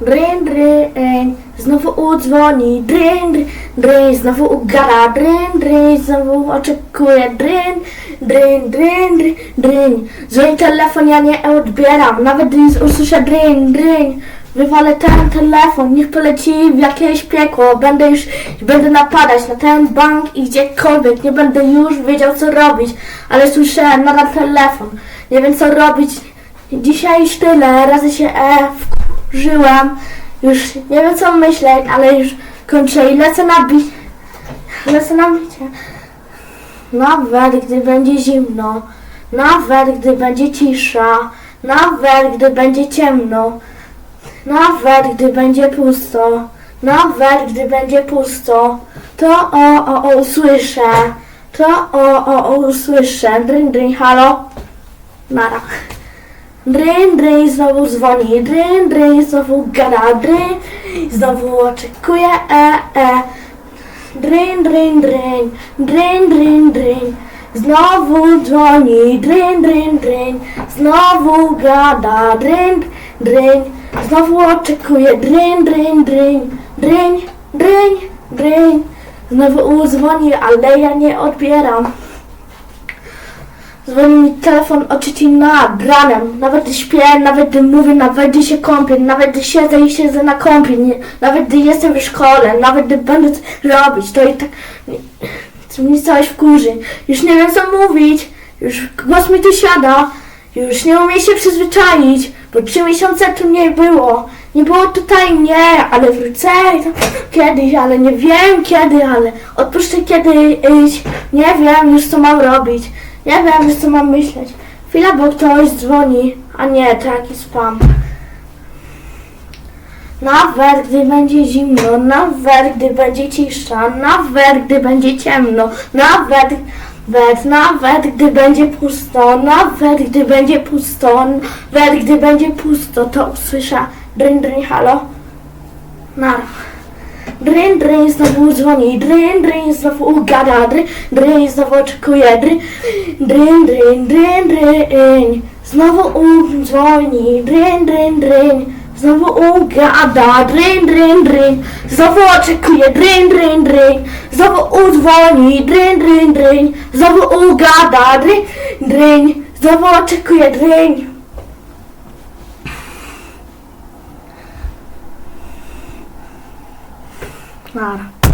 Dryn, dryn, znowu udzwoni, dryn, dryn, dryn, znowu ugada, dryn, dryn, znowu oczekuje, dryn, dryn, dryn, dryn, dryn. Dzwoni telefon, ja nie odbieram, nawet gdy usłyszę. Dryn, dryn. Wywalę ten telefon, niech poleci w jakieś piekło, będę już, będę napadać na ten bank i gdziekolwiek, nie będę już wiedział co robić, ale słyszę nadal telefon, nie wiem co robić, Dzisiaj już tyle, razy się e, wkurzyłam. Już nie wiem co myśleć, ale już kończę i lecę na bi... Lecę na bicie. Nawet gdy będzie zimno, nawet gdy będzie cisza, nawet gdy będzie ciemno, nawet gdy będzie pusto, nawet gdy będzie pusto, to o, o, o usłyszę, to o, o, o usłyszę. Drin, drin, halo? Nara. Dryn, dryn, znowu dzwoni, dryn, dryn, znowu gada, dryn, znowu oczekuje, e, e. Dryn, dryn, dryn, dryn, dryn, dryn, znowu dzwoni, dryn, dryn, dryn, znowu gada, dryn, dryn, znowu oczekuje, dryn, dryn, dryn, dryn, dryn, dryn, znowu udzwoni, ale ja nie odbieram. Dzwoni mi telefon o trzeciej nad ranem. Nawet gdy śpię, nawet gdy mówię, nawet gdy się kąpię, nawet gdy siedzę i siedzę na kąpie, nie, nawet gdy jestem w szkole, nawet gdy będę robić, to i tak mnie coś wkurzy. Już nie wiem co mówić, już głos mi tu siada, już nie umiem się przyzwyczaić, bo trzy miesiące tu nie było. Nie było tutaj mnie, ale wrócę kiedyś, ale nie wiem kiedy, ale odpuszczę kiedy iść. Nie wiem już co mam robić. Nie wiem co mam myśleć. Chwila, bo ktoś dzwoni, a nie, to jakiś spam. Nawet gdy będzie zimno, nawet gdy będzie cisza, nawet gdy będzie ciemno, nawet, nawet, nawet gdy będzie pusto, nawet gdy będzie pusto, nawet gdy będzie pusto, to usłyszę dryn, dryn, halo? Nara. Dryn, dryn, znowu dzwoni, dryn, dryn, znowu gada, dryn, dryn, znowu oczekuje, dryn, dryn, dryn, dryn, dryn, znowu dzwoni, dryn, dryn, dryn, znowu ugada, dryn, dryn, dryn, znowu oczekuje, dryn, dryn, dryn, znowu udzwoni, dryn, dryn, dryn, znowu ugada, dryn, dryn, znowu oczekuje, dryn. Clara.